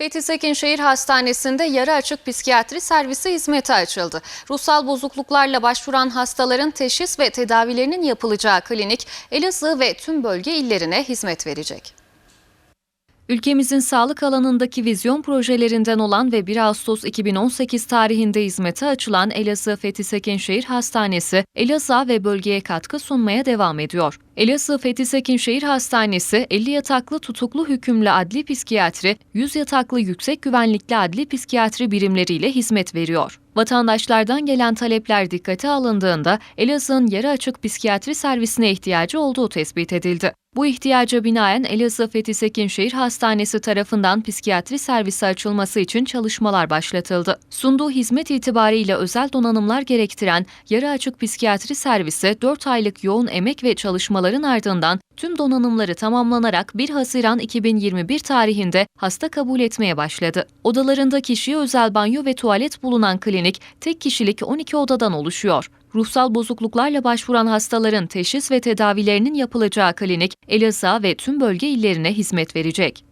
Fethi Sekin Şehir Hastanesi'nde yarı açık psikiyatri servisi hizmete açıldı. Ruhsal bozukluklarla başvuran hastaların teşhis ve tedavilerinin yapılacağı klinik Elazığ ve tüm bölge illerine hizmet verecek. Ülkemizin sağlık alanındaki vizyon projelerinden olan ve 1 Ağustos 2018 tarihinde hizmete açılan Elazığ Fethi Sekin Şehir Hastanesi, Elazığ ve bölgeye katkı sunmaya devam ediyor. Elazığ Fethi Sekin Şehir Hastanesi, 50 yataklı tutuklu hükümlü adli psikiyatri, 100 yataklı yüksek güvenlikli adli psikiyatri birimleriyle hizmet veriyor. Vatandaşlardan gelen talepler dikkate alındığında Elazığ'ın yarı açık psikiyatri servisine ihtiyacı olduğu tespit edildi. Bu ihtiyaca binaen Elazığ Fethi Sekin Şehir Hastanesi tarafından psikiyatri servisi açılması için çalışmalar başlatıldı. Sunduğu hizmet itibariyle özel donanımlar gerektiren yarı açık psikiyatri servisi 4 aylık yoğun emek ve çalışmaların ardından tüm donanımları tamamlanarak 1 Haziran 2021 tarihinde hasta kabul etmeye başladı. Odalarında kişiye özel banyo ve tuvalet bulunan klinik tek kişilik 12 odadan oluşuyor. Ruhsal bozukluklarla başvuran hastaların teşhis ve tedavilerinin yapılacağı klinik Elazığ ve tüm bölge illerine hizmet verecek.